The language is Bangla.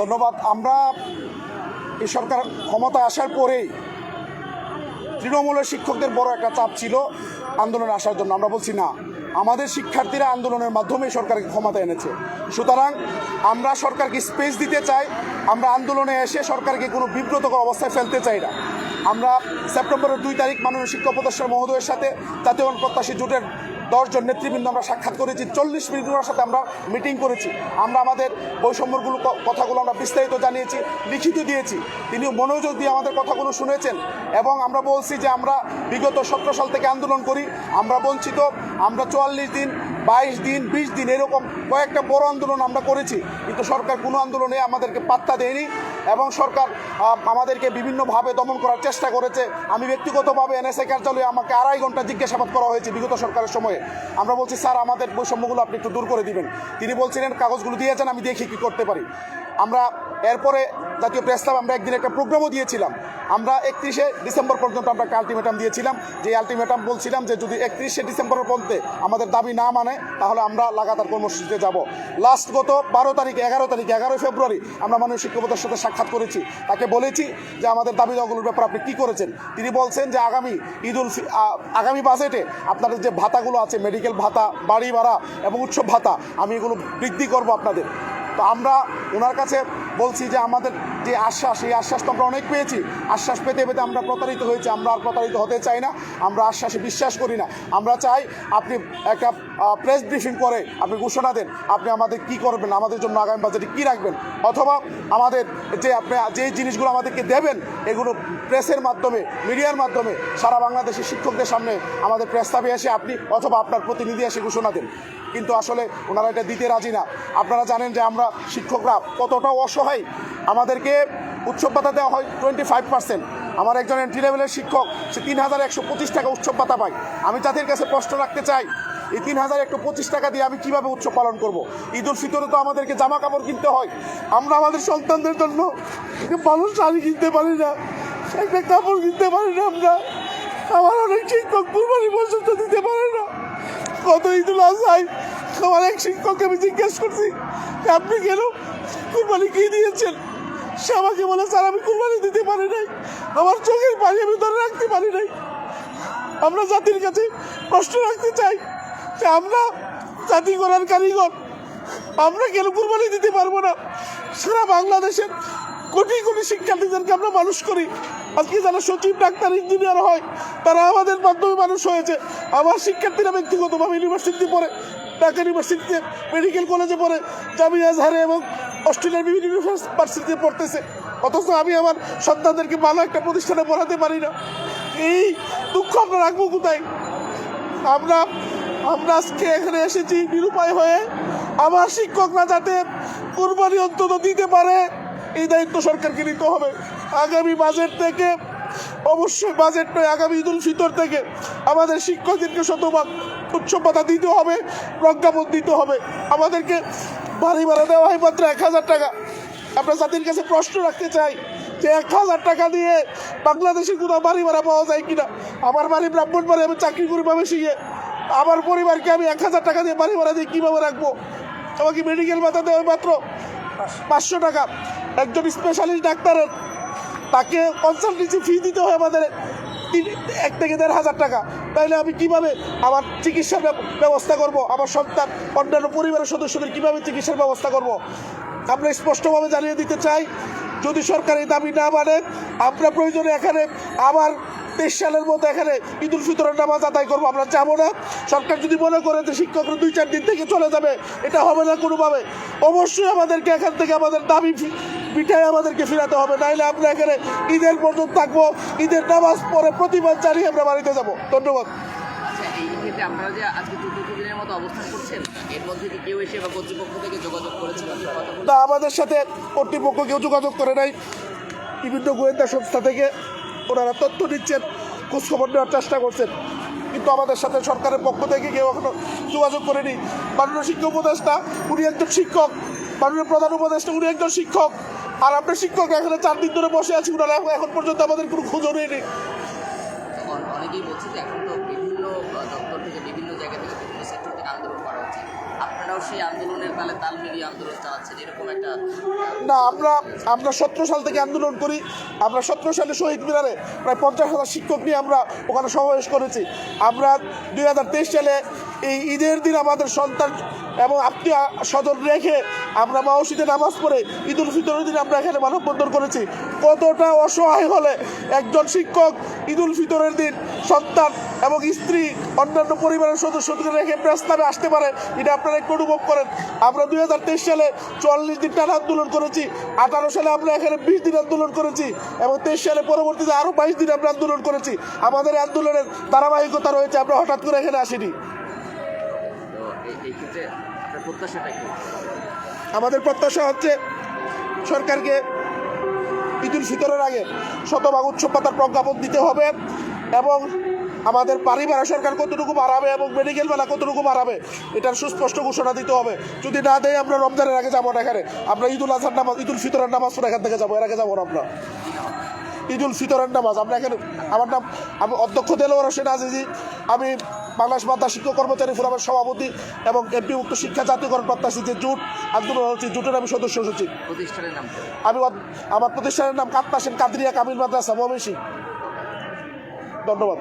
ধন্যবাদ। আমরা এই সরকার ক্ষমতা আসার পরেই তৃণমূলের শিক্ষকদের বড় একটা চাপ ছিল আন্দোলনে আসার জন্য। আমরা বলছি, না, আমাদের শিক্ষার্থীরা আন্দোলনের মাধ্যমে সরকারকে ক্ষমতা এনেছে। সুতরাং আমরা সরকারকে স্পেস দিতে চাই। আমরা আন্দোলনে এসে সরকারকে কোনো বিব্রতকর অবস্থায় ফেলতে চাই না। আমরা সেপ্টেম্বরের দুই তারিখ মাননীয় শিক্ষা উপদেষ্টা মহোদয়ের সাথে জাতীয় প্রত্যাশী জোটের দশজন নেতৃবৃন্দ আমরা সাক্ষাৎ করেছি, চল্লিশ মিনিটের সাথে আমরা মিটিং করেছি। আমরা আমাদের বৈষম্যগুলো কথাগুলো আমরা বিস্তারিত জানিয়েছি, লিখিত দিয়েছি। তিনি মনোযোগ দিয়ে আমাদের কথাগুলো শুনেছেন এবং আমরা বলছি যে আমরা বিগত সতেরো সাল থেকে আন্দোলন করি, আমরা বঞ্চিত, আমরা চুয়াল্লিশ দিন বাইশ দিন, বিশ দিন এরকম কয়েকটা বড় আন্দোলন আমরা করেছি। কিন্তু সরকার কোনো আন্দোলনে আমাদেরকে পাত্তা দেয়নি এবং সরকার আমাদেরকে বিভিন্নভাবে দমন করার চেষ্টা করেছে। আমি ব্যক্তিগতভাবে এনএসএ কার্যালয়ে আমাকে আড়াই ঘণ্টা জিজ্ঞাসাবাদ করা হয়েছে বিগত সরকারের সময়ে। আমরা বলছি, স্যার, আমাদের বৈষম্যগুলো আপনি একটু দূর করে দিবেন। তিনি বলছিলেন, কাগজগুলো দিয়েছেন, আমি দেখি কি করতে পারি। আমরা এরপরে জাতীয় প্রেস ক্লাব, আমরা একদিন একটা প্রোগ্রামও দিয়েছিলাম। আমরা একত্রিশে ডিসেম্বর পর্যন্ত আমরা একটা আলটিমেটাম দিয়েছিলাম। যে আলটিমেটাম বলছিলাম যে যদি একত্রিশে ডিসেম্বরের মধ্যে আমাদের দাবি না মানে তাহলে আমরা লাগাতার কর্মসূচিতে যাব। লাস্ট গত বারো তারিখ, এগারো তারিখ, এগারোই ফেব্রুয়ারি আমরা মাননীয় শিক্ষকতার সাথে সাক্ষাৎ করেছি। তাকে বলেছি যে আমাদের দাবি দাওয়াগুলোর ব্যাপারে আপনি কী করেছেন? তিনি বলছেন যে আগামী ফি- আ- আগামী বাজেটে আপনাদের যে ভাতাগুলো আছে মেডিকেল ভাতা, বাড়ি ভাড়া এবং উৎসব ভাতা, আমি এগুলো বৃদ্ধি করব আপনাদের। তো আমরা ওনার কাছে বলছি যে আমাদের যে আশ্বাস, এই আশ্বাস তো আমরা অনেক পেয়েছি। আশ্বাস পেতে পেতে আমরা প্রতারিত হয়েছি, আমরা আর প্রতারিত হতে চাই না, আমরা আশ্বাসে বিশ্বাস করি না। আমরা চাই আপনি একটা প্রেস ব্রিফিং করে আপনি ঘোষণা দেন, আপনি আমাদের কি করবেন, আমাদের জন্য আগামী বাজেটে কী রাখবেন? অথবা আমাদের যে আপনি যে জিনিসগুলো আমাদেরকে দেবেন, এগুলো প্রেসের মাধ্যমে মিডিয়ার মাধ্যমে সারা বাংলাদেশের শিক্ষকদের সামনে আমাদের প্রস্তাবে এসে আপনি অথবা আপনার প্রতিনিধি এসে ঘোষণা দেন। কিন্তু আসলে ওনারা এটা দিতে রাজি না। আপনারা জানেন যে আমরা শিক্ষকরা কতটা অসহায়? আমাদেরকে উৎসব ভাতা দেওয়া হয় টোয়েন্টি ফাইভ পার্সেন্ট আমার একজন এন্ট্রি লেভেলের শিক্ষক, সে তিন হাজার একশো পঁচিশ টাকা উৎসব ভাতা পায়। আমি তাদের কাছে প্রশ্ন রাখতে চাই, এই তিন হাজার একশো পঁচিশ টাকা দিয়ে আমি কীভাবে উৎসব পালন করব? ঈদ উল ফিতরে তো আমাদেরকে জামা কাপড় কিনতে হয়। আমরা আমাদের সন্তানদের জন্য একটা ভালো শাড়ি কিনতে পারি না, একটা কাপড় কিনতে পারি না আমরা। আমার অনেক শিক্ষক কুরবানি পর্যন্ত দিতে পারে না। কত ঈদুল আজহায়, আমার এক শিক্ষককে আমি জিজ্ঞেস করছি আপনি কেন কুরবানি কি দিয়েছেন? সে আমাকে বলে, স্যার, আমি কুরবানি দিতে পারি নাই। আমার চোখের পানি আমি ধরে রাখতে পারি নাই। আমরা জাতির কাছে প্রশ্ন রাখতে চাই। যে আমরা জাতি গড়ার কারিগর। আমরা কেন কুরবানি দিতে পারব না? সারা বাংলাদেশের কোটি কোটি শিক্ষার্থীদেরকে আমরা মানুষ করি। আজকে যারা সচিব, ডাক্তার, ইঞ্জিনিয়ার হয়, তারা আমাদের মাধ্যমে মানুষ হয়েছে। আমার শিক্ষার্থীরা ব্যক্তিগতভাবে ইউনিভার্সিটিতে পড়ে। ঢাকা ইউনিভার্সিটিতে মেডিকেল কলেজে পড়ে জামিয়া আজহারে এবং অস্ট্রেলিয়ার বিভিন্ন ইউনিভার্সিটিতে পড়তেছে। অথচ আমি আমার সন্তানদেরকে ভালো একটা প্রতিষ্ঠানে পড়াতে পারি না। এই দুঃখ আমরা রাখব কোথায়? আমরা আমরা আজকে এখানে এসেছি নিরুপায় হয়ে। আমার শিক্ষকরা যাতে কোরবানি অন্তত দিতে পারে, এই দায়িত্ব সরকারকে নিতে হবে। আগামী বাজেট থেকে অবশ্যই বাজেট নয়, আগামী ঈদুল ফিতর থেকে আমাদের শিক্ষকদেরকে শতভাগ ভাতা দিতে হবে প্রজ্ঞাপন দিতে হবে। আমাদেরকে বাড়ি ভাড়া দেওয়া হয় মাত্র এক হাজার টাকা। আমরা জাতির কাছে প্রশ্ন রাখতে চাই যে এক হাজার টাকা দিয়ে বাংলাদেশের কোথাও বাড়ি ভাড়া পাওয়া যায় কিনা? আমার বাড়ি ব্রাহ্মণ বাড়ি, আমি চাকরি করি পাবে শিখে আমার পরিবারকে আমি এক হাজার টাকা দিয়ে বাড়ি ভাড়া দিয়ে কীভাবে রাখব? আমাকে মেডিকেল ভাতা দেওয়া মাত্র পাঁচশো টাকা। একজন স্পেশালিস্ট ডাক্তারের তাকে কনসালটেন্সি ফি দিতে হয় আমাদের। এক থেকে দেড় হাজার টাকা। তাহলে আমি কীভাবে আমার চিকিৎসার ব্যবস্থা করব? আমার সন্তান, অন্যান্য পরিবারের সদস্যদের কীভাবে চিকিৎসার ব্যবস্থা করব? আমরা স্পষ্টভাবে জানিয়ে দিতে চাই, যদি সরকার এই দাবি না মানে আমরা প্রয়োজনে এখানে আবার তেইশ সালের মতো এখানে ঈদুল ফিতরের নামাজ আদায় করব আমরা যাব না। সরকার যদি মনে করে যে শিক্ষকরা দুই চার দিন থেকে চলে যাবে এটা হবে না কোনোভাবে। অবশ্যই আমাদেরকে এখান থেকে আমাদের দাবি মিঠাই আমাদেরকে ফিরাতে হবে নাইলে আমরা এখানে ঈদের পর্যন্ত থাকব ঈদের নামাজ পরে প্রতিবাদ জানিয়ে আমরা বাড়িতে যাব। ধন্যবাদ। আচ্ছা এই ক্ষেত্রে আপনারা যে আজকে দিনের মতো অবস্থান করছেন এর মধ্যে কি কেউ এসে বা কর্তৃপক্ষ থেকে যোগাযোগ আমাদের সাথে কর্তৃপক্ষ কেউ যোগাযোগ করে নাই। বিভিন্ন গোয়েন্দা সংস্থা থেকে ওনারা তথ্য দিচ্ছেন, খোঁজখবর নেওয়ার চেষ্টা করছেন। কিন্তু আমাদের সাথে সরকারের পক্ষ থেকে কেউ এখনও যোগাযোগ করেনি। মাননীয় শিক্ষক উপদেষ্টা, উনি একজন শিক্ষক। মাননীয় প্রধান উপদেষ্টা, উনি একজন শিক্ষক। আর আমরা শিক্ষক, এখানে চার দিন ধরে বসে আছি ওনারা এখন- পর্যন্ত আমাদের কোনো খোঁজও তখন অনেকেই বলছে যে এখন তো বিভিন্ন দপ্তর থেকে বিভিন্ন জায়গা থেকে বিভিন্ন সেক্টর থেকে আন্দোলন করা আপনারা সেই আন্দোলনের তাল মিলিয়ে আন্দোলন চালাচ্ছেন এরকম একটা না, আমরা আমরা সতেরো সাল থেকে আন্দোলন করি। আমরা সতেরো সালে শহীদ মিনারে প্রায় পঞ্চাশ হাজার শিক্ষক নিয়ে আমরা ওখানে সমাবেশ করেছি। আমরা দুই হাজার তেইশ সালে এই ঈদের দিন আমাদের সন্তান এবং আপনি স্বজন রেখে আমরা মাওসিতে নামাজ পড়ে ঈদ উল ফিতরের দিন আমরা এখানে মানববন্ধন করেছি। কতটা অসহায় হলে একজন শিক্ষক ঈদ উল ফিতরের দিন সন্তান এবং স্ত্রী অন্যান্য পরিবারের সদস্যদের রেখে প্রস্তাবে আসতে পারে, এটা আপনারা একটু অনুভব করেন। আমরা দুই হাজার তেইশ সালে চল্লিশ দিন টানা আন্দোলন করেছি, আঠারো সালে আমরা এখানে বিশ দিন আন্দোলন করেছি এবং তেইশ সালে পরবর্তীতে আরও বাইশ দিন আমরা আন্দোলন করেছি। আমাদের আন্দোলনের ধারাবাহিকতা রয়েছে, আমরা হঠাৎ করে এখানে আসিনি। আমাদের প্রত্যাশা হচ্ছে সরকারকে ঈদুল ফিতরের আগে শতভাগ উৎসব পাতার প্রজ্ঞাপন দিতে হবে এবং আমাদের বাড়ি ভাড়া সরকার কতটুকু বাড়াবে এবং মেডিকেল ভাড়া কতটুকু বাড়াবে, এটার সুস্পষ্ট ঘোষণা দিতে হবে। যদি না দেয়, আমরা রমজানের আগে যাব না এখানে। আমরা ঈদুল আজহার নামাজ ঈদুল ফিতরের নামাজ পড়ে এখান থেকে যাব, এর আগে যাব না আমরা। ঈদুল ফিতরের নামাজ, আমরা এখানে আমার নাম আমি অধ্যক্ষ দেলোয়ার হোসেন আজিজি। আমি বাংলাদেশ মাদ্রাসা শিক্ষক কর্মচারী ফোরামের সভাপতি এবং এমপি এমপিভুক্ত শিক্ষা জাতীয়করণ প্রত্যাশী যে জুট আন্দোলন হচ্ছে জুটের আমি সদস্য সচিব। প্রতিষ্ঠানের আমি আমার প্রতিষ্ঠানের নাম কাত্তা সেন কাদরিয়া কামিল মাদ্রাসা ময়মনসিংহ। ধন্যবাদ।